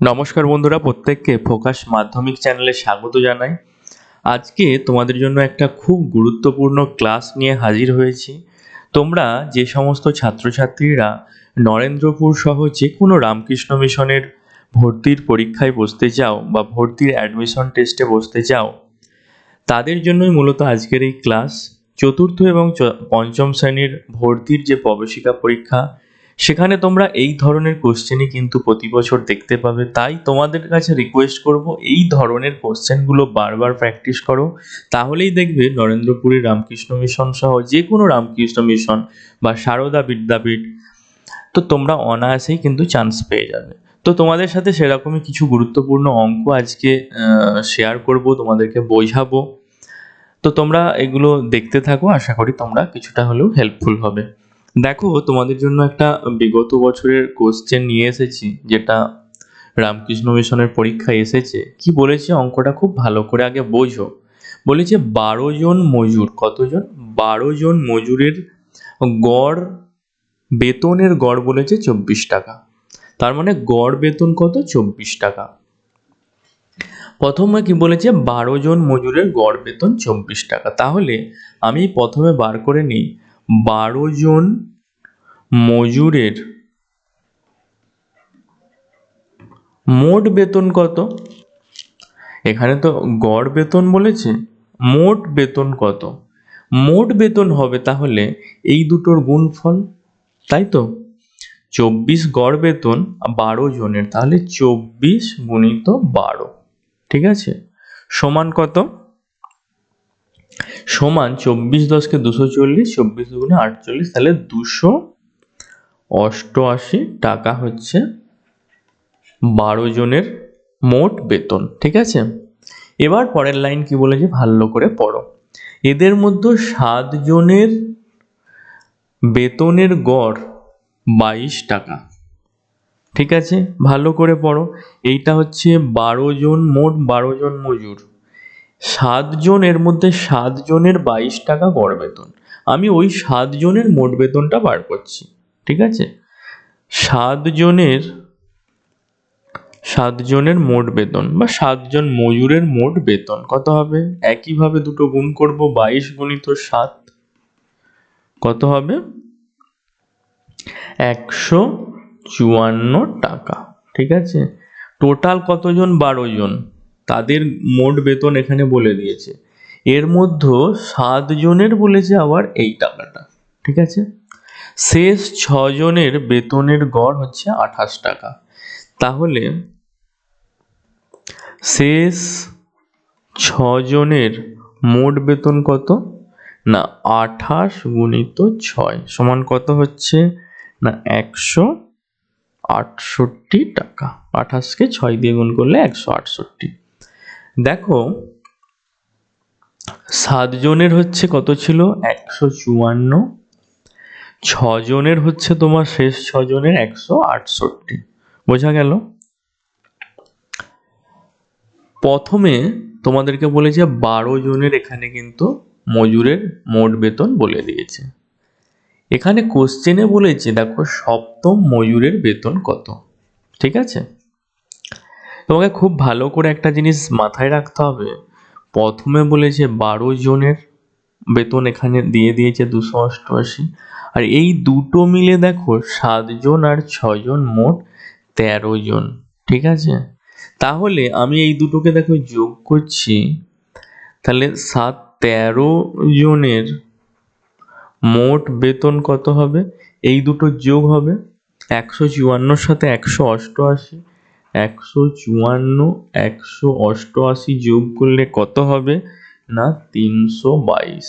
নমস্কার বন্ধুরা, প্রত্যেককে ফোকাস মাধ্যমিক চ্যানেলে স্বাগত জানাই। আজকে তোমাদের জন্য একটা খুব গুরুত্বপূর্ণ ক্লাস নিয়ে হাজির হয়েছি। তোমরা যে সমস্ত ছাত্রছাত্রীরা নরেন্দ্রপুর সহ যে কোনো রামকৃষ্ণ মিশনের ভর্তির পরীক্ষায় বসতে চাও বা ভর্তির অ্যাডমিশন টেস্টে বসতে চাও, তাদের জন্যই মূলত আজকের এই ক্লাস। চতুর্থ এবং পঞ্চম শ্রেণির ভর্তির যে প্রবেশিকা পরীক্ষা সেখানে তোমরা এই ধরনের কোশ্চেনই কিন্তু প্রতি বছর দেখতে পাবে। তাই তোমাদের কাছে রিকোয়েস্ট করব, এই ধরনের কোশ্চেনগুলো বারবার প্র্যাকটিস করো। তাহলেই দেখবে নরেন্দ্রপুরী রামকৃষ্ণ মিশন সহ যে কোনো রামকৃষ্ণ মিশন বা সারদা বিদ্যাপীঠ, তো তোমরা অনায়াসেই কিন্তু চান্স পেয়ে যাবে। তো তোমাদের সাথে সেরকমই কিছু গুরুত্বপূর্ণ অঙ্ক আজকে শেয়ার করব, তোমাদেরকে বোঝাবো। তো তোমরা এগুলো দেখতে থাকো, আশা করি তোমরা কিছুটা হলেও হেল্পফুল হবে। দেখো, তোমাদের জন্য একটা বিগত বছরের কোশ্চেন নিয়ে এসেছি, যেটা রামকৃষ্ণ মিশনের পরীক্ষায় এসেছে। কি বলেছে? অঙ্কটা খুব ভালো করে আগে বোঝো। বলেছে, বারো জন মজুর। কতজন? বারো জন মজুরের গড়, বেতনের গড় বলেছে চব্বিশ টাকা। তার মানে গড়, বেতন কত? চব্বিশ টাকা। প্রথমে কি বলেছে? বারো জন মজুরের গড়, বেতন চব্বিশ টাকা। তাহলে আমি প্রথমে বার করে নিই। বারো জন মজুরের মোট বেতন কত? এখানে তো গড় বেতন বলেছে, মোট বেতন কত? মোট বেতন হবে তাহলে এই দুটোর গুণফল, তাই তো? চব্বিশ গড় বেতন বারো জনের, তাহলে চব্বিশ গুণিত বারো, ঠিক আছে? সমান কত? সমান চব্বিশ দশকে দুশো চল্লিশ, চব্বিশ দুগুণে আটচল্লিশ, তাহলে দুশো অষ্টআশি টাকা হচ্ছে বারো জনের মোট বেতন, ঠিক আছে? এবার পরের লাইন কি বলেছে? ভালো করে পড়ো। এদের মধ্যে সাত জনের বেতনের গড় বাইশ টাকা, ঠিক আছে? ভালো করে পড়ো। এইটা হচ্ছে বারো জন মোট, বারো জন মজুর। সাত জন এর মধ্যে সাত জনের বাইশ টাকা গড় বেতন। আমি ওই সাত জনের মোট বেতনটা বার করছি, ঠিক আছে? সাত জনের সাত জনের মোট বেতন বা সাতজন মজুরের মোট বেতন কত হবে? একইভাবে দুটো গুণ করব, বাইশ গুণিত সাত, কত হবে? একশো চুয়ান্ন টাকা, ঠিক আছে? টোটাল কতজন? বারো জন। তাদের মোট বেতন এখানে বলে দিয়েছে। এর মধ্যে সাত জনের বলেছে আবার এই টাকাটা, ঠিক আছে? শেষ ছজনের বেতনের গড় হচ্ছে আঠাশ টাকা। তাহলে শেষ ছজনের মোট বেতন কত? না, আঠাশ গুণিত ছয় সমান কত হচ্ছে? না, একশো আটষট্টি টাকা। আঠাশকে ছয় দিয়ে গুণ করলে একশো আটষট্টি। দেখো সাতজনের হচ্ছে কত ছিল? একশো চুয়ান্ন। ছজনের হচ্ছে তোমার শেষ ছজনের একশো আটষট্টি। বোঝা গেল? প্রথমে তোমাদেরকে বলেছে বারো জনের এখানে কিন্তু মজুরের মোট বেতন বলে দিয়েছে। এখানে কোশ্চেনে বলেছে, দেখো সপ্তম মজুরের বেতন কত? ঠিক আছে? তোমাকে খুব ভালো করে একটা জিনিস মাথায় রাখতে হবে। প্রথমে বলেছে বারো জনের বেতন এখানে দিয়ে দিয়েছে দুশো অষ্টআশি। আর এই দুটো মিলে দেখো সাতজন আর ছজন মোট তেরো জন, ঠিক আছে? তাহলে আমি এই দুটোকে দেখো যোগ করছি। তাহলে সাত তেরো জনের মোট বেতন কত হবে? এই দুটো যোগ হবে একশো চুয়ান্নর সাথে একশো অষ্টআশি। একশো চুয়ান্ন, একশো অষ্টআশি যোগ করলে কত হবে? না, তিনশো বাইশ।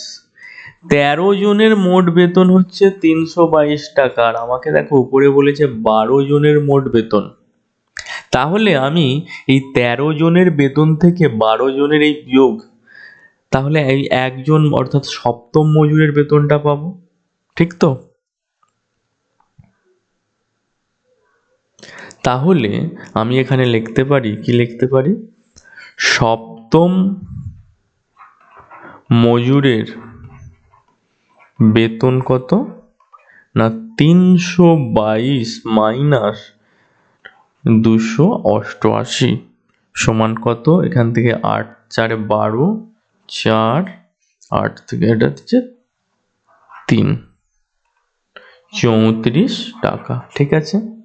তেরো জনের মোট বেতন হচ্ছে তিনশো বাইশ টাকা। আর আমাকে দেখো, উপরে বলেছে বারো জনের মোট বেতন। তাহলে আমি এই তেরো জনের বেতন থেকে বারো জনের এই বিয়োগ, তাহলে এই একজন অর্থাৎ সপ্তম মজুরের বেতনটা পাবো। ঠিক তো? তাহলে আমি এখানে লিখতে পারি, কি লিখতে পারি? সপ্তম মজুরের বেতন কত? না, তিনশো বাইশ মাইনাস দুশো অষ্টআশি সমান কত? এখান থেকে আট, চারে বারো, চার, আট থেকে এটা হচ্ছে তিন। চৌত্রিশ টাকা, ঠিক আছে?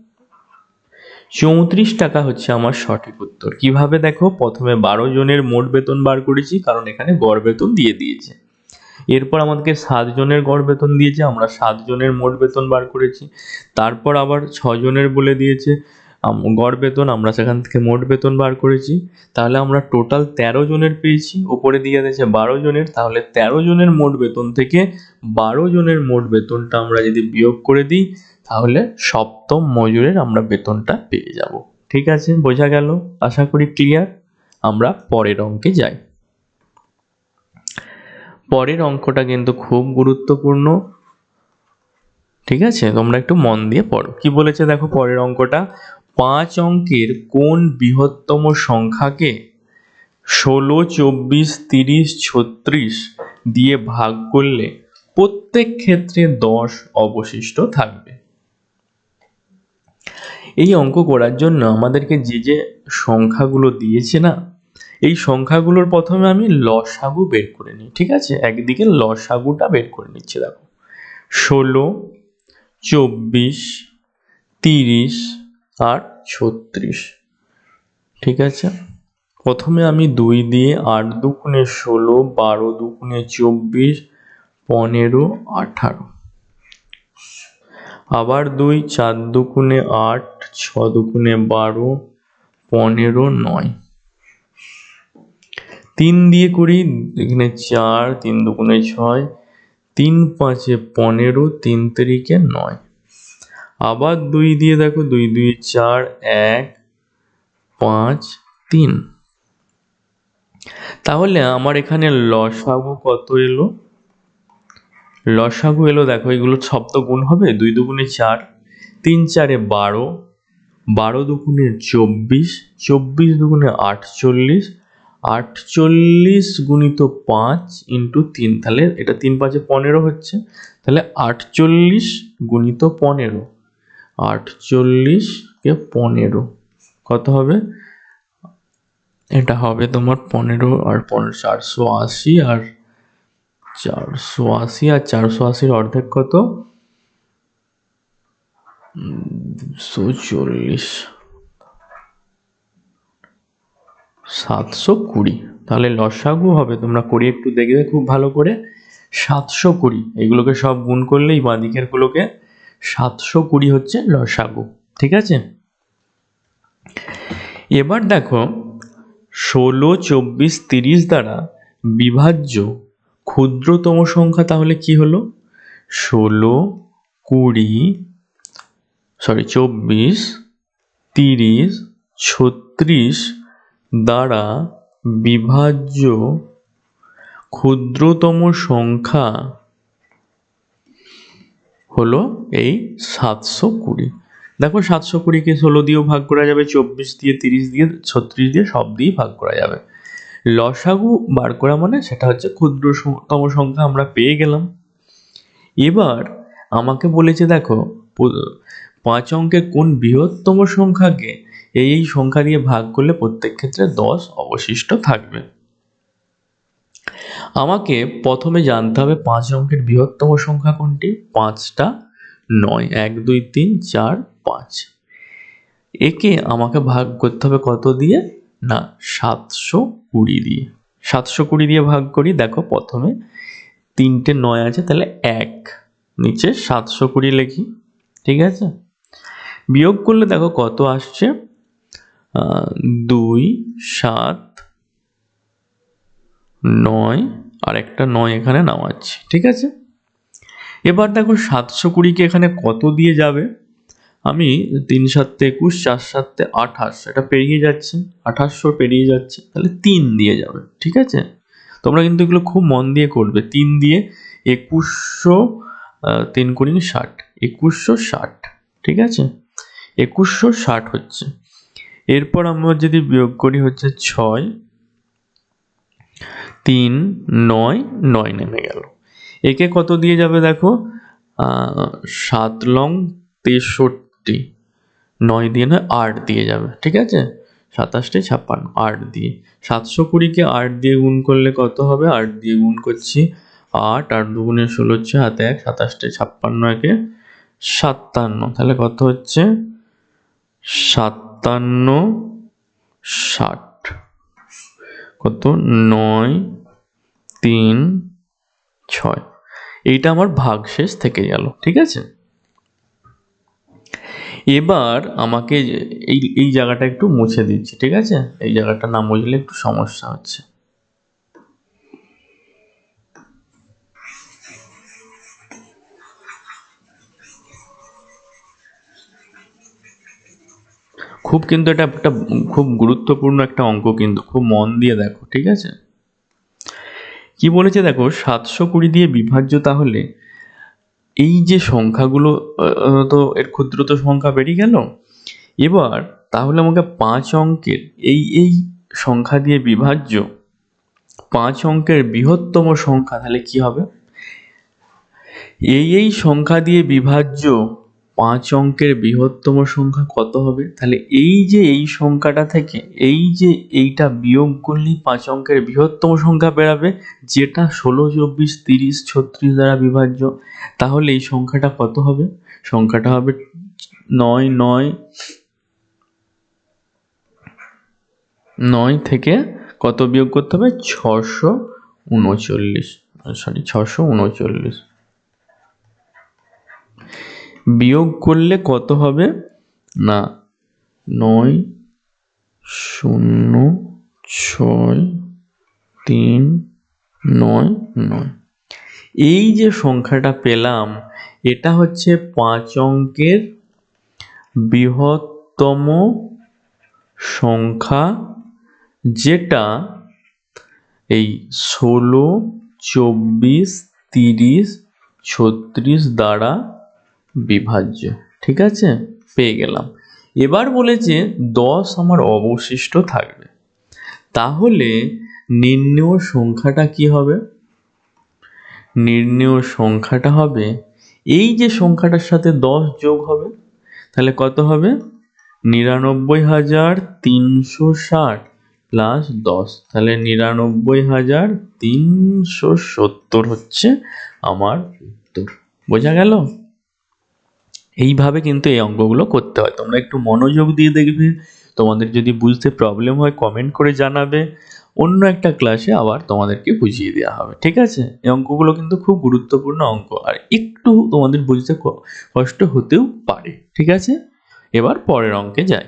চৌত্রিশ টাকা হচ্ছে আমার সঠিক উত্তর। কীভাবে দেখো? প্রথমে বারো জনের মোট বেতন বার করেছি, কারণ এখানে গড় বেতন দিয়ে দিয়েছে। এরপর আমাদেরকে সাতজনের গড় বেতন দিয়েছে, আমরা সাতজনের মোট বেতন বার করেছি। তারপর আবার ছজনের জনের বলে দিয়েছে গড় বেতন, আমরা সেখান থেকে মোট বেতন বার করেছি। তাহলে আমরা টোটাল তেরো জনের পেয়েছি, ওপরে দিয়ে দিয়েছে বারো জনের, তাহলে তেরো জনের মোট বেতন থেকে বারো জনের মোট বেতনটা আমরা যদি বিয়োগ করে দিই, তাহলে সপ্তম মজুরের আমরা বেতনটা পেয়ে যাব। ঠিক আছে? বোঝা গেল? আশা করি ক্লিয়ার আমরা পরের অঙ্কে যাই। পরের অঙ্কটা কিন্তু খুব গুরুত্বপূর্ণ। ঠিক আছে? তোমরা একটু মন দিয়ে পড়ো। কি বলেছে দেখো পরের অঙ্কটা? পাঁচ অঙ্কের কোন বৃহত্তম সংখ্যাকে ষোলো, চব্বিশ, তিরিশ, ছত্রিশ দিয়ে ভাগ করলে প্রত্যেক ক্ষেত্রে দশ অবশিষ্ট থাকবে। এই অঙ্ক করার জন্য আমাদেরকে যে যে সংখ্যাগুলো দিয়েছে না, এই সংখ্যাগুলোর প্রথমে আমি লসাগু বের করে নিই, ঠিক আছে? একদিকে লসাগুটা বের করে নিচ্ছি, দেখো। ষোলো, চব্বিশ, তিরিশ আর ছত্রিশ। ঠিক আছে? প্রথমে আমি দুই দিয়ে আট দুগুণে ষোলো, বারো দুগুণে চব্বিশ, পনেরো, আঠারো। আবার দুই, চার দুগুণে আট, ছ দুগুণে বারো, পনেরো, নয়। তিন দিয়ে করি, এখানে চার, তিন দুগুণে ছয়, তিন পাঁচে পনেরো, তিন তিরিকে নয়। আবার দুই দিয়ে দেখো, দুই দুই, চার, এক, পাঁচ, তিন। তাহলে আমার এখানে লসাগু কত এলো? লসাগু এলো, দেখো, এগুলো সব তো গুণ হবে। দুই দুগুণে চার, তিন চারে বারো বারো দুগুণে চব্বিশ চব্বিশ দুগুণে আটচল্লিশ আটচল্লিশ গুণিত পাঁচ ইন্টু তিন। তাহলে এটা তিন পাঁচে পনেরো হচ্ছে। তাহলে আটচল্লিশ গুণিত পনেরো। আটচল্লিশকে পনেরো। কত হবে? এটা হবে তোমার পনেরো আর পনেরো, চারশো আশি আর চারশো আশি, আর চারশো আশির অর্ধেক কত? দুশো চল্লিশ। সাতশো কুড়ি। তাহলে লসাগু হবে, তোমরা করি একটু দেখবে খুব ভালো করে। সাতশো কুড়ি। এগুলোকে সব গুণ করলেই বাঁদিকের গুলোকে সাতশো কুড়ি হচ্ছে লসাগু, ঠিক আছে? এবার দেখো, ষোলো, চব্বিশ, তিরিশ দ্বারা বিভাজ্য ক্ষুদ্রতম সংখ্যা তাহলে কি হলো? ষোলো, কুড়ি সরি চব্বিশ, তিরিশ, ছত্রিশ দ্বারা বিভাজ্য ক্ষুদ্রতম সংখ্যা হলো এই সাতশো কুড়ি। দেখো সাতশো কুড়িকে ষোলো দিয়েও ভাগ করা যাবে, চব্বিশ দিয়ে তিরিশ দিয়ে ছত্রিশ দিয়ে সব দিয়েই ভাগ করা যাবে। লসাগু বার করা মানে সেটা হচ্ছে ক্ষুদ্রতম সংখ্যা আমরা পেয়ে গেলাম। এবার আমাকে বলেছে দেখো পাঁচ অঙ্কের কোন বৃহত্তম সংখ্যাকে এই এই সংখ্যা দিয়ে ভাগ করলে প্রত্যেক ক্ষেত্রে দশ অবশিষ্ট থাকবে। আমাকে প্রথমে জানতে হবে পাঁচ অঙ্কের বৃহত্তম সংখ্যা কোনটি? পাঁচটা, নয়, এক, দুই, তিন, চার, পাঁচ। একে আমাকে ভাগ করতে হবে কত দিয়ে? না, সাতশো কুড়ি দিয়ে। সাতশো কুড়ি দিয়ে ভাগ করি, দেখো প্রথমে তিনটে নয় আছে, তাহলে এক। নিচে সাতশো কুড়ি লিখি, ঠিক আছে? বিয়োগ করলে দেখো কত আসছে? দুই, সাত নয় আর একটা নয় এখানে নামাচ্ছি, ঠিক আছে? এবার দেখো সাতশো কুড়িকে এখানে কত দিয়ে যাবে? আমি তিন সাতে একুশ, চার সাতে আঠাশ, এটা পেরিয়ে যাচ্ছে, আঠাশশো পেরিয়ে যাচ্ছে, তাহলে তিন দিয়ে যাবে, ঠিক আছে? তোমরা কিন্তু এগুলো খুব মন দিয়ে করবে, তিন দিয়ে একুশশো তিন কুড়ি ষাট, একুশশো ষাট, ঠিক আছে? একুশশো ষাট হচ্ছে। এরপর আমরা যদি বিয়োগ করি হচ্ছে ছয় তিন, নয় নয় নেমে গেল। একে কত দিয়ে যাবে দেখো? সাত লং তেষট্টি। নয় দিয়ে নয়, আট দিয়ে যাবে, ঠিক আছে? সাতাশটে, ছাপ্পান্ন, আট দিয়ে। সাতশো কুড়িকে আট দিয়ে গুণ করলে কত হবে? আট দিয়ে গুণ করছি আট আট দুগুণে ষোলো হচ্ছে হাতে এক, সাতাশটে, ছাপ্পান্ন একে সাতান্ন। তাহলে কত হচ্ছে? সাতান্ন, ষাট। কত? নয়, তিন, ছয়। এইটা আমার ভাগশেষ থেকে গেল ঠিক আছে? এবার আমাকে এই এই জায়গাটা একটু মুছে দিচ্ছি, ঠিক আছে? এই জায়গাটা না মুছলে একটু সমস্যা হচ্ছে। খুব কিন্তু এটা একটা খুব গুরুত্বপূর্ণ একটা অঙ্ক কিন্তু, খুব মন দিয়ে দেখো, ঠিক আছে? কি বলেছে দেখো, সাতশো কুড়ি দিয়ে বিভাজ্য তাহলে এই যে সংখ্যাগুলো তো এর ক্ষুদ্রত সংখ্যা বেরিয়ে গেল, এবার তাহলে আমাকে পাঁচ অঙ্কের এই এই সংখ্যা দিয়ে বিভাজ্য পাঁচ অঙ্কের বৃহত্তম সংখ্যা তাহলে কি হবে? এই এই সংখ্যা দিয়ে বিভাজ্য পাঁচ অঙ্কের বৃহত্তম সংখ্যা কত হবে? তাহলে এই যে এই সংখ্যাটা থেকে এই যে এইটা বিয়োগ করলেই পাঁচ অঙ্কের বৃহত্তম সংখ্যা বেরাবে যেটা ষোলো, চব্বিশ, তিরিশ, ছত্রিশ দ্বারা বিভাজ্য, তাহলে এই সংখ্যাটা কত হবে? সংখ্যাটা হবে নয় নয় নয় থেকে কত বিয়োগ করতে হবে? ছশো উনচল্লিশ সরি ছশো উনচল্লিশ। বিয়োগ করলে কত হবে? না, নয়, শূন্য, ছয়, তিন, নয় নয়। এই যে সংখ্যাটা পেলাম, এটা হচ্ছে পাঁচ অঙ্কের বৃহত্তম সংখ্যা, যেটা এই ষোলো, চব্বিশ, তিরিশ, ছত্রিশ দ্বারা বিভাজ্য, ঠিক আছে? পেয়ে গেলাম। এবার বলেছে, দশ আমার অবশিষ্ট থাকবে। তাহলে নির্ণেয় সংখ্যাটা কি হবে? নির্ণেয় সংখ্যাটা হবে, এই যে সংখ্যাটার সাথে দশ যোগ হবে, তাহলে কত হবে? নিরানব্বই হাজার তিনশো ষাট প্লাস দশ। তাহলে নিরানব্বই হাজার তিনশো সত্তর হচ্ছে আমার উত্তর। বোঝা গেল? এইভাবে কিন্তু এই অঙ্কগুলো করতে হয়। তোমরা একটু মনোযোগ দিয়ে দেখবে। তোমাদের যদি বুঝতে প্রবলেম হয় কমেন্ট করে জানাবে। অন্য একটা ক্লাসে আবার তোমাদেরকে বুঝিয়ে দেওয়া হবে। ঠিক আছে? এই অঙ্কগুলো কিন্তু খুব গুরুত্বপূর্ণ অঙ্ক। আর একটু তোমাদের বুঝতে কষ্ট হতেও পারে। ঠিক আছে? এবার পরের অঙ্কে যাই।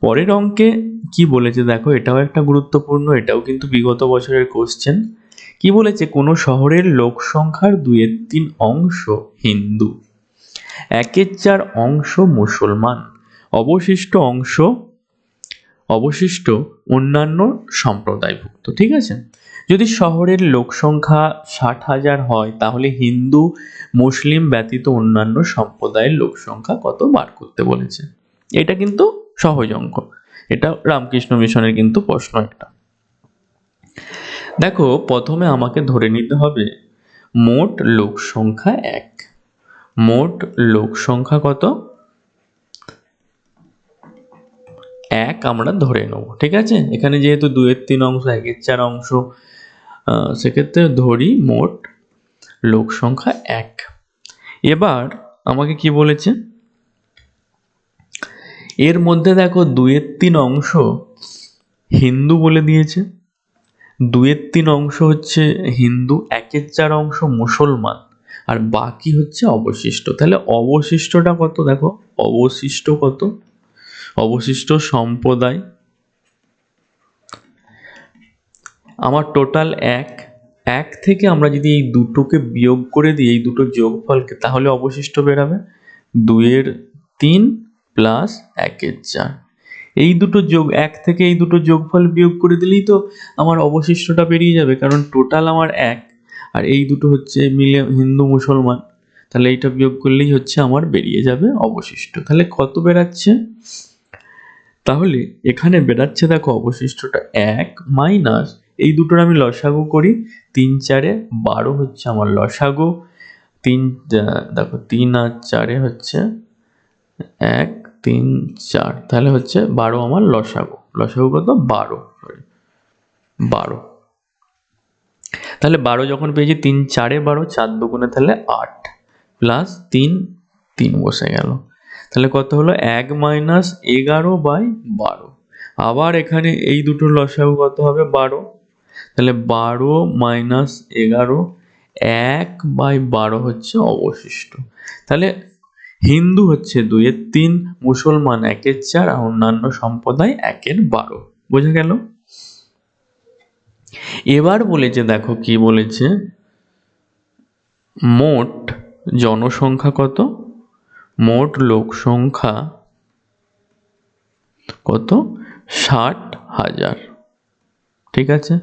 পরের অঙ্কে কি বলেছে দেখো? এটাও একটা গুরুত্বপূর্ণ, এটাও কিন্তু বিগত বছরের কোশ্চেন কি বলেছে? কোনো শহরের লোক সংখ্যার দুয়ের তিন অংশ হিন্দু। একের চার অংশ মুসলমান। অবশিষ্ট অংশ, অবশিষ্ট অন্যান্য সম্প্রদায়ভুক্ত, ঠিক আছে? যদি শহরের লোক সংখ্যা ষাট হাজার হয়, তাহলে হিন্দু, মুসলিম ব্যতীত অন্যান্য সম্প্রদায়ের লোক সংখ্যা কত বার করতে বলেছে? এটা কিন্তু সহজ অঙ্ক। এটা রামকৃষ্ণ মিশনের কিন্তু প্রশ্ন একটা। দেখো, প্রথমে আমাকে ধরে নিতে হবে, মোট লোক সংখ্যা এক। মোট লোক সংখ্যা কত? এক আমরা ধরে নেব, ঠিক আছে? এখানে যেহেতু দুয়ের তিন অংশ, একের চার অংশ সেক্ষেত্রে ধরি মোট লোক সংখ্যা এক। এবার আমাকে কি বলেছে? এর মধ্যে দেখো দুয়ের তিন অংশ হিন্দু বলে দিয়েছে দুয়ের তিন অংশ হচ্ছে হিন্দু, একের চার অংশ মুসলমান। আর বাকি হচ্ছে অবশিষ্ট। তাহলে অবশিষ্টটা কত দেখো? অবশিষ্ট কত? অবশিষ্ট সম্প্রদায়। আমার টোটাল এক। এক থেকে আমরা যদি এই দুটোকে বিয়োগ করে দিই, এই দুটো যোগফলকে, তাহলে অবশিষ্ট বেরাবে দুইয়ের তিন প্লাস একের চার। এই দুটো যোগ, এক থেকে এই দুটো যোগফল বিয়োগ করে দিলেই তো আমার অবশিষ্টটা বেরিয়ে যাবে, কারণ টোটাল আমার এক। আর এই দুটো হচ্ছে মিলে হিন্দু মুসলমান, তাহলে এইটা বিয়োগ করলেই হচ্ছে আমার বেরিয়ে যাবে অবশিষ্ট। তাহলে কত বেরাচ্ছে তাহলে এখানে বেরাচ্ছে দেখো অবশিষ্টটা এক মাইনাস, এই দুটোর আমি লসাগু করি, তিন চারে বারো হচ্ছে আমার লসাগু, তিন, দেখো তিন আর চারে হচ্ছে এক, তিন, চার, তাহলে হচ্ছে বারো আমার লসাগু লসাগু কত? বারো সরি বারো। তাহলে বারো যখন পেয়েছি, তিন চারে বারো, চার দুগুণে তাহলে আট। প্লাস তিন তিন বসে গেল। তাহলে কত হলো? এক মাইনাস এগারো বাই বারো। আবার এখানে এই দুটো লসাগু কত হবে? বারো। তাহলে বারো মাইনাস এগারো, এক বাই বারো হচ্ছে অবশিষ্ট। তাহলে হিন্দু হচ্ছে দুইয়ের তিন, মুসলমান একের চার, আর অন্যান্য সম্প্রদায় একের বারো। বোঝা গেল? এবার বলেছে, দেখো কি বলেছে? মোট জনসংখ্যা কত? মোট লোক সংখ্যা কত? ষাট হাজার। ঠিক আছে?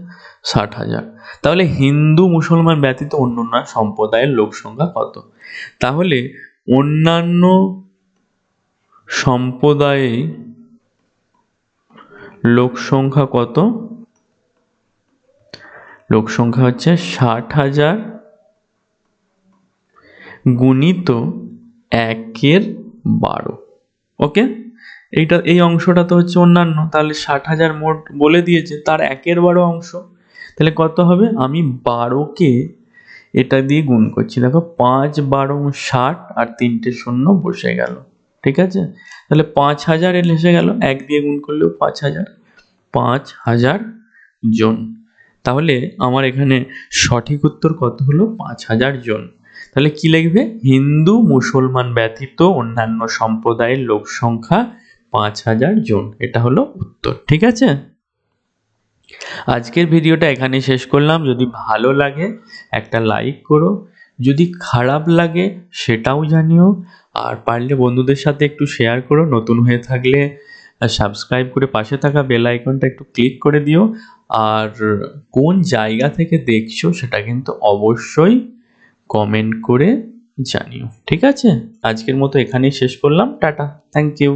ষাট হাজার। তাহলে হিন্দু মুসলমান ব্যতীত অন্যান্য সম্প্রদায়ের লোক সংখ্যা কত? তাহলে অন্যান্য সম্প্রদায়ে লোক সংখ্যা কত? লোক সংখ্যা হচ্ছে ষাট হাজার গুণিত একের বারো। ওকে? এইটা, এই অংশটা তো হচ্ছে অন্যান্য। তাহলে ষাট হাজার মোট বলে দিয়েছে, তার একের বারো অংশ। তাহলে কত হবে? আমি বারোকে এটা দিয়ে গুণ করছি। দেখো, পাঁচ, বারো, ষাট আর তিনটে শূন্য বসে গেল। ঠিক আছে? তাহলে পাঁচ হাজার এসে গেল। এক দিয়ে গুণ করলেও পাঁচ হাজার পাঁচ হাজার জন। তাহলে আমার এখানে সঠিক উত্তর কত হলো? পাঁচ হাজার জন। তাহলে কি লিখবে? হিন্দু, মুসলমান ব্যতীত অন্যান্য সম্প্রদায়ের লোক সংখ্যা পাঁচ হাজার জন। এটা হলো উত্তর, ঠিক আছে? আজকের ভিডিওটা এখানে শেষ করলাম। যদি ভালো লাগে, একটা লাইক করো। যদি খারাপ লাগে, সেটাও জানিও। আর পারলে বন্ধুদের সাথে একটু শেয়ার করো। নতুন হয়ে থাকলে সাবস্ক্রাইব করে পাশে থাকা বেল আইকনটা একটু ক্লিক করে দিও। আর কোন জায়গা থেকে দেখছ সেটা কিন্তু অবশ্যই কমেন্ট করে জানিও, ঠিক আছে? আজকের মতো এখানেই শেষ করলাম, টাটা থ্যাংক ইউ